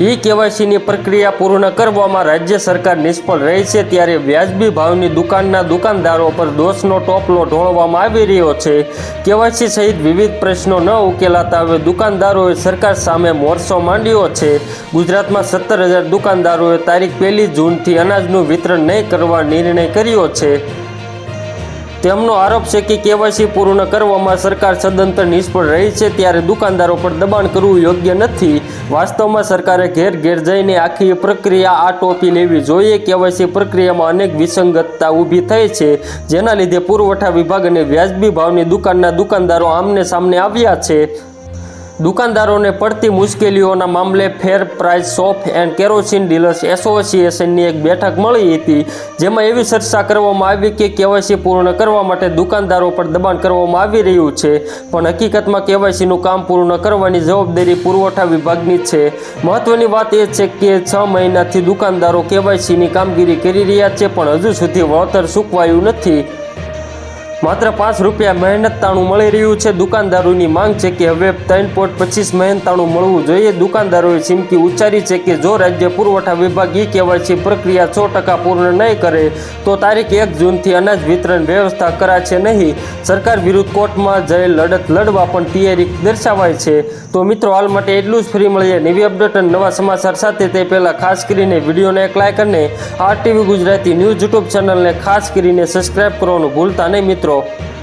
ઈ કેવાયસીની પ્રક્રિયા પૂર્ણ કરવામાં રાજ્ય સરકાર નિષ્ફળ રહી છે ત્યારે વ્યાજબી ભાવની દુકાનના દુકાનદારો પર દોષનો ટોપલો ઢોળવામાં આવી રહ્યો છે. કેવાયસી સહિત વિવિધ પ્રશ્નો ન ઉકેલાતા હવે દુકાનદારોએ સરકાર સામે મોરસો માંડ્યો છે. ગુજરાતમાં સત્તર હજાર દુકાનદારોએ તારીખ પહેલી જૂનથી અનાજનું વિતરણ નહીં કરવા નિર્ણય કર્યો છે. તેમનો આરોપ છે કે કેવાયસી પૂર્ણ કરવામાં સરકાર સદંતર નિષ્ફળ રહી છે ત્યારે દુકાનદારો પર દબાણ કરવું યોગ્ય નથી. વાસ્તવમાં સરકારે ઘેર ઘેર જઈને આખી પ્રક્રિયા આ ટોપી લેવી જોઈએ. કેવાયસી પ્રક્રિયામાં અનેક વિસંગતતા ઊભી થઈ છે, જેના લીધે પુરવઠા વિભાગ અને વ્યાજબી ભાવની દુકાનના દુકાનદારો આમને સામને આવ્યા છે. દુકાનદારોને પડતી મુશ્કેલીઓના મામલે fair price shop and kerosene dealers એસોસિએશનની એક બેઠક મળી હતી, જેમાં એવી ચર્ચા કરવામાં આવી કે કેવાયસી પૂર્ણ કરવા માટે દુકાનદારો પર દબાણ કરવામાં આવી રહ્યું છે, પણ હકીકતમાં કેવાયસીનું કામ પૂર્ણ કરવાની જવાબદારી પુરવઠા વિભાગની છે. મહત્વની વાત એ છે કે છ મહિનાથી દુકાનદારો કેવાયસીની કામગીરી કરી રહ્યા છે, પણ હજુ સુધી વળતર ચૂકવાયું નથી. માત્ર પાંચ રૂપિયા મહેનતાણું મળી રહ્યું છે. દુકાનદારોની માંગ છે કે હવે ત્રણ પોઈન્ટ પચીસ મહેનતાણું મળવું જોઈએ. દુકાનદારોએ ચીમકી ઉચ્ચારી છે કે જો રાજ્ય પુરવઠા વિભાગ ઈ કેવાયસી પ્રક્રિયા સો ટકા પૂર્ણ નહીં કરે, તો તારીખ એક જૂનથી અનાજ વિતરણ વ્યવસ્થા કરાશે નહીં. સરકાર વિરુદ્ધ કોર્ટમાં જઈ લડત લડવા પણ તૈયારી દર્શાવાય છે. તો મિત્રો, હાલ માટે એટલું જ. ફ્રી મળીએ નવી અપડેટ અને નવા સમાચાર સાથે. તે પહેલાં ખાસ કરીને વિડીયોને એક લાઇક અને R TV Gujarati news YouTube ચેનલને ખાસ કરીને સબસ્ક્રાઇબ કરવાનું ભૂલતા નહીં મિત્રો